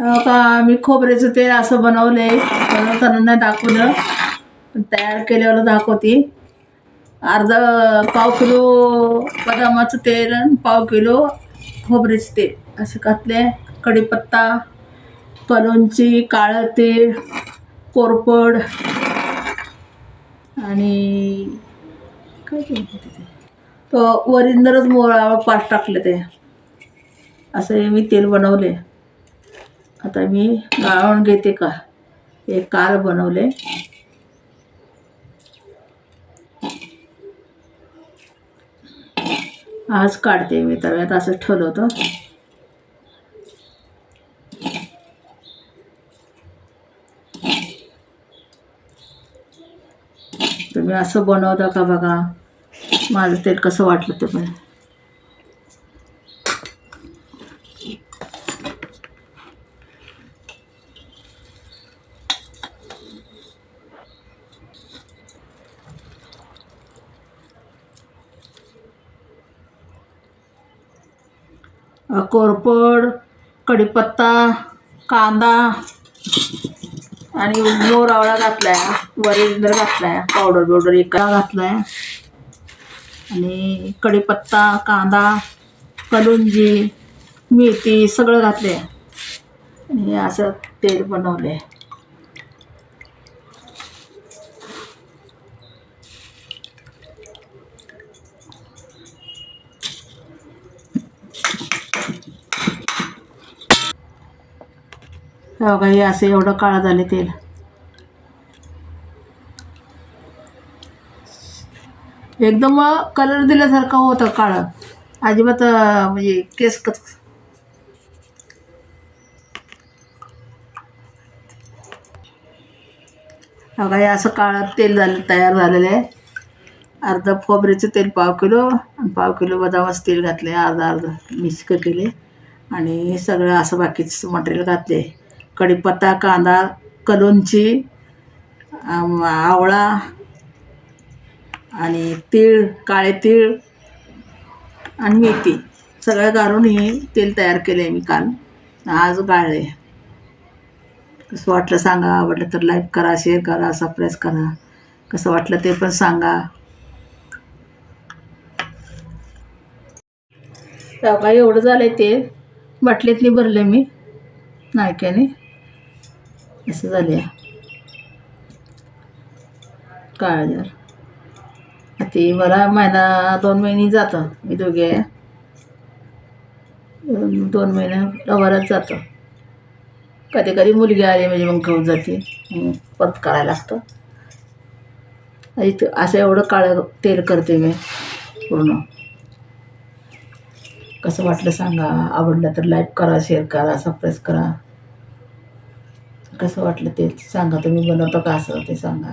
का मी खोबऱ्याचं तेल असं बनवलं आहे बनवताना दाखवलं. पण तयार केल्यावर दाखवते. अर्धा पाव किलो बदामाचं तेल आणि पाव किलो खोबऱ्याचं तेल. असं घातले कढीपत्ता कलोंची काळं तेल कोरपड आणि काय ते तो वरिंदरच मोळा पाठ टाकले ते. असं हे मी तेल बनवले आता मी गाळून घेते का? एक कार बनवले. आज काढते मी तव्यात असं ठेवलं होतं. तुम्ही असं बनवता का बघा? माझं तेल कसं वाटलं तुम्ही कोरपड कढीपत्ता कांदा आणि मोर आवळा घातलाय. वरिंदर घातलाय. पावडर बिवडर एका घातलाय. आणि कढीपत्ता कांदा कलुंजी मेथी सगळं घातले आणि असं तेल बनवले हो बघा हे असं एवढं काळं झाले तेल. एकदम कलर दिल्यासारखं होतं काळं. अजिबात म्हणजे केस कच हो बघा हे असं काळं तेल झालं तयार झालेलं आहे. अर्धा खोबऱ्याचं तेल पाव किलो. आणि पाव किलो बदामाचं तेल घातले अर्धा अर्धा मिक्स केले आणि सगळं असं बाकीचं मटेरियल घातले कढीपत्ता कांदा कलोंची आवळा आणि तीळ काळे तीळ आणि मेथी. सगळं घालून हे तेल तयार केलं आहे मी काल. आज गाळले कसं वाटलं सांगा? आवडलं तर लाईक करा शेअर करा सबस्क्राईब करा. कसं वाटलं ते पण सांगा. काय एवढं झालं आहे ते. बाटलीतली भरले मी. नायक्याने. असं झाले काळजार ते मला महिना दोन महिने जातं. मी दोघे दोन महिने रवारात जातं. कधी कधी मुलगी आली म्हणजे मग खाऊन जाते. परत करायला लागतं. इथं असं एवढं काळं तेल करते मी पूर्ण. कसं वाटलं सांगा. आवडलं तर लाईक करा शेअर करा सबस्क्राईब करा. कसं वाटलं ते सांगा तुम्ही बनवता का असं ते सांगा.